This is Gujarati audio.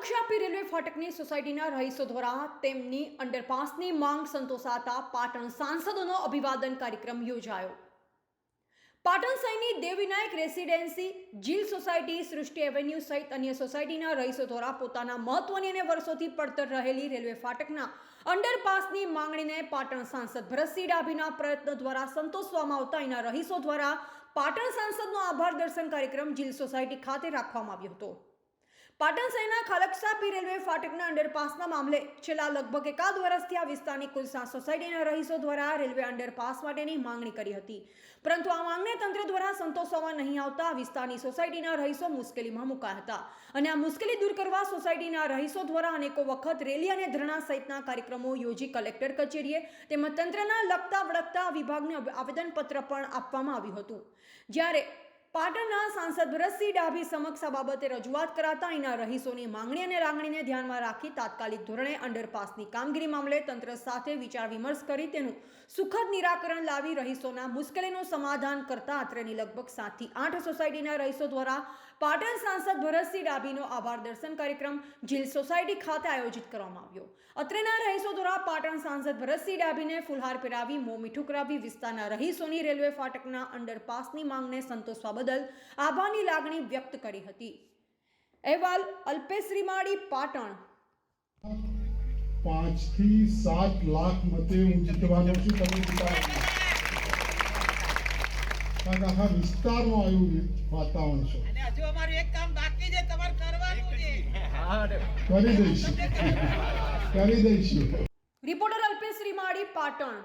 ખાલક્ષાપી રેલવે ફાટકની સોસાયટીના રહીશો દ્વારા તેમની અંડરપાસની માંગ સંતોષાતા પાટણ સાંસદોનો અભિવાદન કાર્યક્રમ યોજાયો. પાટણ શહેરની Devvinayak residency Jeel society, Srushti avenue સહિત અન્ય સોસાયટીના રહીશો દ્વારા પોતાના મહત્વની અને વર્ષોથી પડતર રહેલી રેલવે ફાટકના અંડરપાસની માંગણીને પાટણ સાંસદ ભરતસિંહ ડાભીના પ્રયત્નો દ્વારા સંતોષવામાં આવતા એના રહીશો દ્વારા પાટણ સાંસદનો આભાર દર્શન કાર્યક્રમ જીલ સોસાયટી ખાતે રાખવામાં આવ્યો હતો. પાટણ શહેરના ખાલકસાપી રેલવે ફાટકના અંડરપાસના મામલે છેલ્લા લગભગ એકાદ વર્ષથી આ વિસ્તારની કુલસા સોસાયટીના રહીશો દ્વારા રેલવે અંડરપાસ માટેની માંગણી કરી હતી. પરંતુ આ માંગને તંત્ર દ્વારા સંતોષવામાં નહીં આવતા વિસ્તારની સોસાયટીના રહીશો મુશ્કેલીમાં મુકાયા હતા. અને આ મુશ્કેલી દૂર કરવા સોસાયટીના રહીશો દ્વારા અનેકો વખત રેલી અને ધરણા સહિતના કાર્યક્રમો યોજી કલેક્ટર કચેરીએ તેમજ તંત્રના લગતા વળગતા વિભાગને આવેદનપત્ર પણ આપવામાં આવ્યું હતું. જ્યારે પાટણના સાંસદ ભરતસિંહ ડાભી સમક્ષ આ બાબતે રજૂઆત કરાતા અહીંના રહીશોની માંગણી અને લાગણીને ધ્યાનમાં રાખી તાત્કાલિક ધોરણે અંડરપાસની કામગીરી મામલે તંત્ર સાથે વિચાર વિમર્શ કરી તેનું સુખદ નિરાકરણ લાવી રહીશોના મુશ્કેલીનું સમાધાન કરતા અત્રેની લગભગ સાતથી આઠ સોસાયટીના રહીશો દ્વારા પાટણ સાંસદ ભરતસિંહ ડાભીનો આભાર દર્શન કાર્યક્રમ જીલ સોસાયટી ખાતે આયોજિત કરવામાં આવ્યો. અત્રેના રહીશો દ્વારા પાટણ સાંસદ ભરતસિંહ ડાભીને ફુલહાર પહેરાવી, મોં મીઠું કરાવી વિસ્તારના રહીશોની રેલવે ફાટકના અંડરપાસની માંગને સંતોષવા બદલ આભાની લાગણી વ્યક્ત કરી હતી. અહેવાલ અલ્પેશ રીમાડી પાટણ. પાંચથી સાત લાખ મતે હું જીતવાનો છું તમે કારણ કે આખા વિસ્તારમાં આવ્યું વાતાવરણ છે. અને હજુ અમારું એક કામ બાકી છે તમારે કરવાનું છે. કરી દઈશું. કરી દઈશું. રિપોર્ટર અલ્પેશ રીમાડી પાટણ.